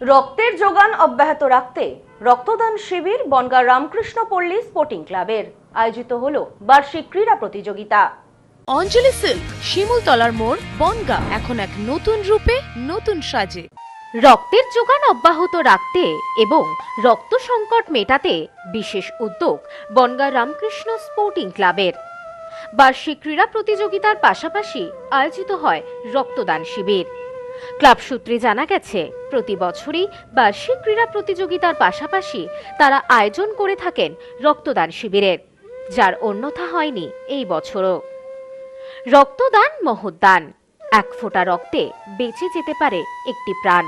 রক্তের যোগান অব্যাহত রাখতে রক্তদান শিবির বনগাঁ রামকৃষ্ণ পল্লী স্পোর্টিং ক্লাবের আয়োজিত হল বার্ষিক ক্রীড়া প্রতিযোগিতা। অঞ্জলি সিল্ক শিমুলতলার মোড় বনগা এখন এক নতুন রূপে নতুন সাজে। রক্তের যোগান অব্যাহত রাখতে এবং রক্ত সংকট মেটাতে বিশেষ উদ্যোগ বনগাঁ রামকৃষ্ণ স্পোর্টিং ক্লাবের। বার্ষিক ক্রীড়া প্রতিযোগিতার পাশাপাশি আয়োজিত হয় রক্তদান শিবির। ক্লাব সূত্রে জানা গেছে, প্রতি বছরই বার্ষিক ক্রীড়া প্রতিযোগিতার পাশাপাশি তারা আয়োজন করে থাকেন রক্তদান শিবিরের, যার অন্যথা হয়নি এই বছরও। রক্তদান মহোদ্দান এক ফোঁটা রক্তে বেঁচে যেতে পারে একটি প্রাণ।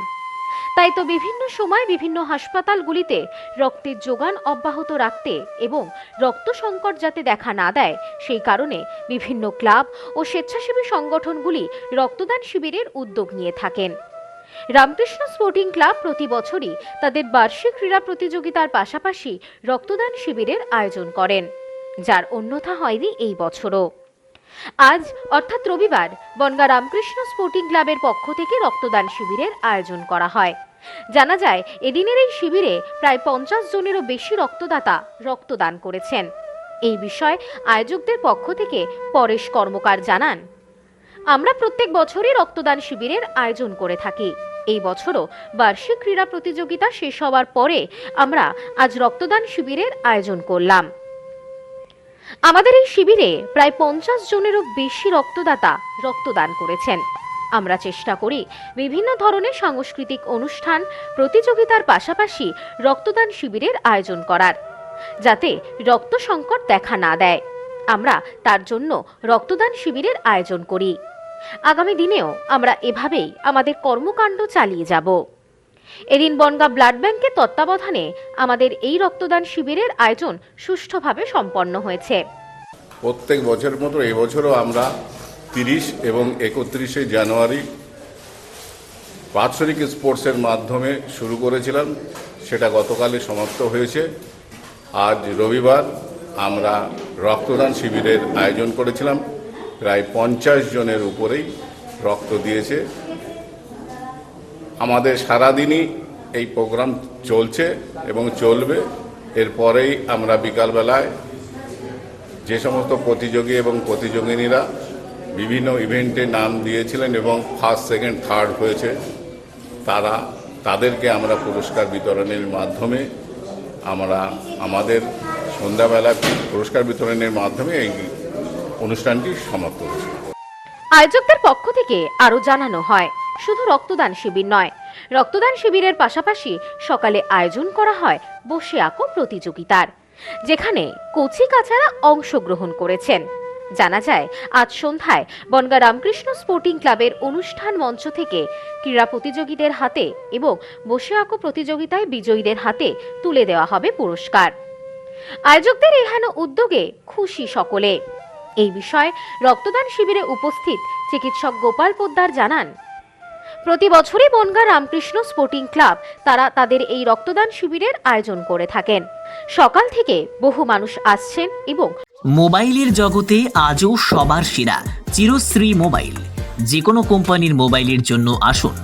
তাই তো বিভিন্ন সময় বিভিন্ন হাসপাতালগুলিতে রক্তের যোগান অব্যাহত রাখতে এবং রক্ত সংকট যাতে দেখা না দেয়, সেই কারণে বিভিন্ন ক্লাব ও স্বেচ্ছাসেবী সংগঠনগুলি রক্তদান শিবিরের উদ্যোগ নিয়ে থাকেন। রামকৃষ্ণ স্পোর্টিং ক্লাব প্রতি বছরই তাদের বার্ষিক ক্রীড়া প্রতিযোগিতার পাশাপাশি রক্তদান শিবিরের আয়োজন করেন, যার অন্যথা হয়নি এই বছরও। আজ, অর্থাৎ রবিবার, বনগা রামকৃষ্ণ স্পোর্টিং ক্লাবের পক্ষ থেকে রক্তদান শিবিরের আয়োজন করা হয়। জানা যায়, এদিনের এই শিবিরে প্রায় পঞ্চাশ জনেরও বেশি রক্তদাতা রক্তদান করেছেন। এই বিষয়ে আয়োজকদের পক্ষ থেকে পরেশ কর্মকার জানান, আমরা প্রত্যেক বছরই রক্তদান শিবিরের আয়োজন করে থাকি। এই বছরও বার্ষিক ক্রীড়া প্রতিযোগিতা শেষ হওয়ার পরে আমরা আজ রক্তদান শিবিরের আয়োজন করলাম। আমাদের এই শিবিরে প্রায় পঞ্চাশ জনেরও বেশি রক্তদাতা রক্তদান করেছেন। আমরা চেষ্টা করি বিভিন্ন ধরনের সাংস্কৃতিক অনুষ্ঠান, প্রতিযোগিতার পাশাপাশি রক্তদান শিবিরের আয়োজন করার, যাতে রক্ত সংকট দেখা না দেয়। আমরা তার জন্য রক্তদান শিবিরের আয়োজন করি। আগামী দিনেও আমরা এভাবেই আমাদের কর্মকাণ্ড চালিয়ে যাব। এদিন বনগা ব্লাড ব্যাংকের তত্ত্বাবধানে আমাদের এই রক্তদান শিবিরের আয়োজন সুষ্ঠুভাবে সম্পন্ন হয়েছে। প্রত্যেক বছরের মতো এবছরও আমরা তিরিশ এবং একত্রিশে জানুয়ারি বাৎসরিক স্পোর্টসের মাধ্যমে শুরু করেছিলাম, সেটা গতকালে সমাপ্ত হয়েছে। আজ রবিবার আমরা রক্তদান শিবিরের আয়োজন করেছিলাম, প্রায় পঞ্চাশ জনের উপরেই রক্ত দিয়েছে। আমাদের সারাদিনই এই প্রোগ্রাম চলছে এবং চলবে। এরপরেই আমরা বিকালবেলায় যে সমস্ত প্রতিযোগী এবং প্রতিযোগিনীরা বিভিন্ন ইভেন্টে নাম দিয়েছিলেন এবং ফার্স্ট, সেকেন্ড, থার্ড হয়েছে, তারা, তাদেরকে আমরা পুরস্কার বিতরণের মাধ্যমে আমরা আমাদের সন্ধ্যাবেলায় পুরস্কার বিতরণের মাধ্যমে এই অনুষ্ঠানটি সমাপ্ত হয়েছে। আয়োজকদের পক্ষ থেকে আরও জানানো হয়। শুধু রক্তদান শিবির নয়। রক্তদান শিবিরের পাশাপাশি সকালে আয়োজন করা হয় বসে আঁকো প্রতিযোগিতার, যেখানে কচি কাচারা অংশগ্রহণ করেছেন। জানা যায়, আজ সন্ধ্যায় বনগা রামকৃষ্ণ স্পোর্টিং ক্লাবের অনুষ্ঠান মঞ্চ থেকে ক্রীড়া প্রতিযোগীদের হাতে এবং বসে আঁকো প্রতিযোগিতায় বিজয়ীদের হাতে তুলে দেওয়া হবে পুরস্কার। আয়োজকদের এহেন উদ্যোগে খুশি সকলে। এই বিষয়ে রক্তদান শিবিরে উপস্থিত চিকিৎসক গোপাল পোদ্দার জানান প্রতি বছরই বনগা রামকৃষ্ণ স্পোর্টিং ক্লাব তারা তাদের এই রক্তদান শিবিরের আয়োজন করে থাকেন। সকাল থেকে বহু মানুষ আসছেন এবং মোবাইলের জগতে আজও সবার সেরা চিরশ্রী মোবাইল। যে কোনো কোম্পানির মোবাইলের জন্য আসুন।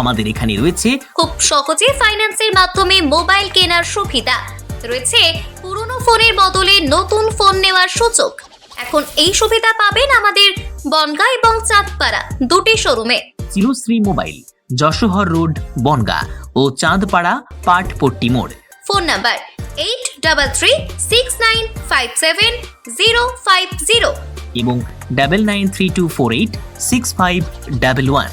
আমাদের এখানে রয়েছে খুব সহজে ফাইন্যান্সের মাধ্যমে মোবাইল কেনার সুবিধা। রয়েছে পুরনো ফোনের বদলে নতুন ফোন নেওয়ার সুযোগ। এখন এই সুবিধা পাবেন আমাদের বনগা এবং চাঁদপাড়া দুটি শোরুমে। চিরশ্রী মোবাইল যশোহর রোড বনগা ও চাঁদপাড়া পাটপট্টি মোড়। Phone number eight double three six nine five seven zero five zero. এবং double nine three two four eight six five double one.